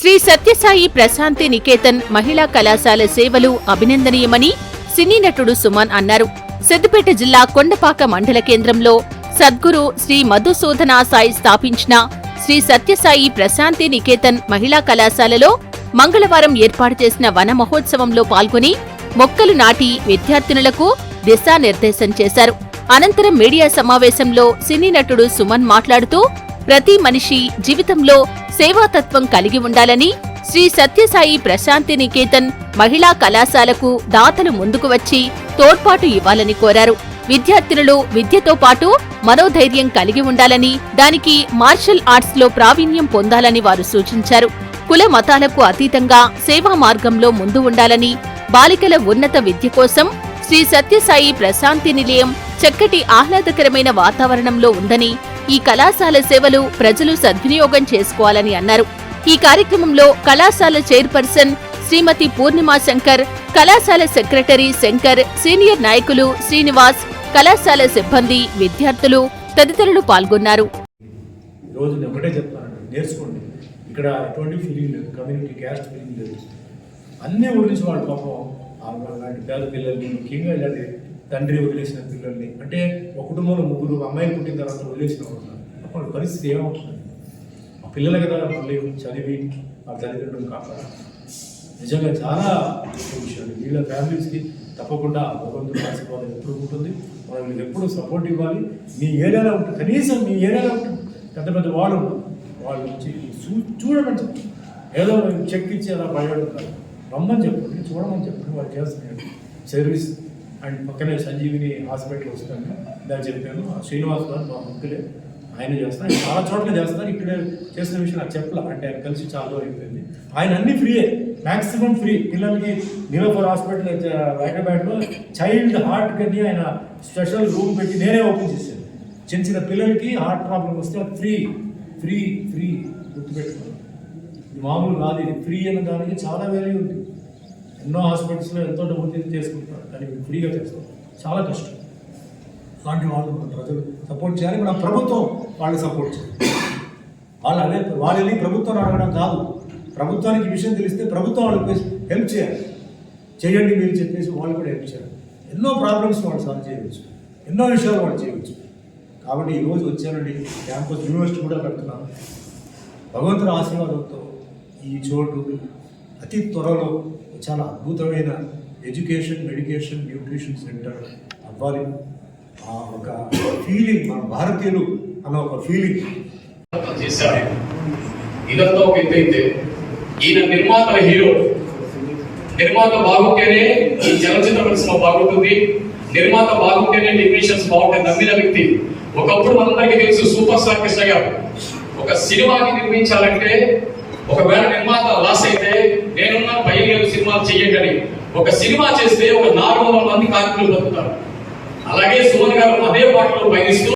శ్రీ సత్యసాయి ప్రశాంతి నికేతన్ మహిళా కళాశాల సేవలు అభినందనీయమని సినీ నటుడు సుమన్ అన్నారు. సిద్దిపేట జిల్లా కొండపాక మండల కేంద్రంలో సద్గురు శ్రీ మధుసూదన సాయి స్థాపించిన శ్రీ సత్యసాయి ప్రశాంతి నికేతన్ మహిళా కళాశాలలో మంగళవారం ఏర్పాటు చేసిన వన మహోత్సవంలో పాల్గొని మొక్కలు నాటి విద్యార్థినులకు దిశానిర్దేశం చేశారు. అనంతరం మీడియా సమావేశంలో సినీ నటుడు సుమన్ మాట్లాడుతూ ప్రతి మనిషి జీవితంలో సేవాతత్వం కలిగి ఉండాలని శ్రీ సత్యసాయి ప్రశాంతి నికేతన్ మహిళా కళాశాలకు దాతలు ముందుకు వచ్చి తోడ్పాటు ఇవ్వాలని కోరారు. విద్యార్థినులు విద్యతో పాటు మనోధైర్యం కలిగి ఉండాలని దానికి మార్షల్ ఆర్ట్స్లో ప్రావీణ్యం పొందాలని వారు సూచించారు. కుల మతాలకు అతీతంగా సేవా మార్గంలో ముందు ఉండాలని బాలికల ఉన్నత విద్య కోసం శ్రీ సత్యసాయి ప్రశాంతి నిలయం చక్కటి ఆహ్లాదకరమైన వాతావరణంలో ఉందని ఈ కళాశాల సేవలు ప్రజలు సద్వినియోగం చేసుకోవాలని అన్నారు. ఈ కార్యక్రమంలో కళాశాల చైర్పర్సన్ శ్రీమతి పూర్ణిమా శంకర్ కళాశాల సెక్రటరీ శంకర్ సీనియర్ నాయకులు శ్రీనివాస్ కళాశాల సిబ్బంది విద్యార్థులు తదితరులు పాల్గొన్నారు. రోజు నేను ఒకటే చెప్తానండి నేర్చుకోండి. ఇక్కడ ఎటువంటి ఫీలింగ్ లేదు కమ్యూనిటీ క్యాస్ట్ ఫీలింగ్ లేదు. అన్నీ గురించి వాళ్ళు పాపం అలాంటి పేద పిల్లలు ముఖ్యంగా ఇలాంటి తండ్రి వదిలేసిన పిల్లల్ని. అంటే ఒక కుటుంబంలో ముగ్గురు అమ్మాయిలు పుట్టిన తర్వాత వదిలేసిన వాళ్ళు అప్పుడు పరిస్థితి ఏమవుతుంది? మా పిల్లలు కదా మళ్ళీ చదివి ఆ తల్లిదండ్రులు కాపాడాలి. నిజంగా చాలా విషయాలు. వీళ్ళ ఫ్యామిలీస్కి తప్పకుండా భగవంతుడు ఆశీర్వాదం ఎప్పుడు ఉంటుంది? మనం వీళ్ళకి ఎప్పుడు సపోర్ట్ ఇవ్వాలి? మీ ఏరియాలో ఉంటుంది కనీసం మీ ఏరియాలో ఉంటుంది పెద్ద పెద్ద వాళ్ళు వాళ్ళు వచ్చి చూ- చూడమని చెప్పు ఏదో చెక్ ఇచ్చి అలా బయటపడతారు రమ్మని చెప్పండి చూడమని చెప్పండి. వాళ్ళు చేస్తున్నారు సర్వీస్ అండ్ పక్కనే సంజీవిని హాస్పిటల్ వస్తాను. దాన్ని చెప్పాను. ఆ శ్రీనివాస్ గారు మా ముక్కులే ఆయన చేస్తారు. చాలా చోట్ల చేస్తారు. ఇక్కడ చేసిన విషయం నాకు చెప్పలే. అంటే ఆయన కలిసి చాలా అయిపోయింది. ఆయన అన్ని ఫ్రీయే మాక్సిమం ఫ్రీ. పిల్లలకి నీలోఫర్ హాస్పిటల్ హైదరాబాద్లో చైల్డ్ హార్ట్ కని ఆయన స్పెషల్ రూమ్ పెట్టి నేనే ఓపెన్ చేశాను. చిన్న చిన్న పిల్లలకి హార్ట్ ప్రాబ్లం వస్తే ఫ్రీ. ఫ్రీ ఫ్రీ గుర్తుపెట్టుకోవాలి. మామూలు కాదు. ఇది ఫ్రీ అన్న దానికి చాలా వాల్యూ ఉంది. ఎన్నో హాస్పిటల్స్లో ఎంతో డబ్బులు తీసి చేసుకుంటారు కానీ ఫ్రీగా చేస్తారు. చాలా కష్టం. అలాంటి వాళ్ళు మన ప్రజలు సపోర్ట్ చేయాలి. మన ప్రభుత్వం వాళ్ళని సపోర్ట్ చేయాలి. వాళ్ళు అదే వాళ్ళు వెళ్ళి ప్రభుత్వం అడగడం కాదు. ప్రభుత్వానికి విషయం తెలిస్తే ప్రభుత్వం వాళ్ళకి హెల్ప్ చేయాలి. చేయండి మీరు చెప్పేసి వాళ్ళు కూడా హెల్ప్ చేయాలి. ఎన్నో ప్రాబ్లమ్స్ వాళ్ళు సాల్వ్ చేయవచ్చు. ఎన్నో విషయాలు వాళ్ళు చేయవచ్చు. కాబట్టి ఈరోజు వచ్చానండి. క్యాంపస్ యూనివర్సిటీ కూడా పెడుతున్నాను భగవంతుని ఆశీర్వాదంతో ఈ చోటు అతి త్వరలో చాలా అద్భుతమైన ఎడ్యుకేషన్ మెడికేషన్ న్యూట్రిషన్ సెంటర్ అవ్వాలి. ఆ ఒక ఫీలింగ్ మన భారతీయులు అన్న ఒక ఫీలింగ్. చేశాడు ఇదంతా ఒక ఎత్తు ఈయన నిర్మాత హీరో. నిర్మాత బాగుంటేనే ఈ చలచిత్ర పరిశ్రమ బాగుంటుంది. నిర్మాత బాగుంటేనే టెక్నీషియన్స్ బాగుంటాయి నమ్మిన వ్యక్తి. ఒకప్పుడు మనందరికీ తెలుసు సూపర్ స్టార్ కృష్ణ గారు. ఒక సినిమాని నిర్మించాలంటే ఒకవేళ నిర్మాత లాస్ అయితే నేనున్న పైగా సినిమాలు చెయ్యకని. ఒక సినిమా చేస్తే ఒక నాలుగు వందల మంది కార్మికులు బతుకుతారు అలాగే సుమన్ గారు అదే పాటలో పయనిస్తూ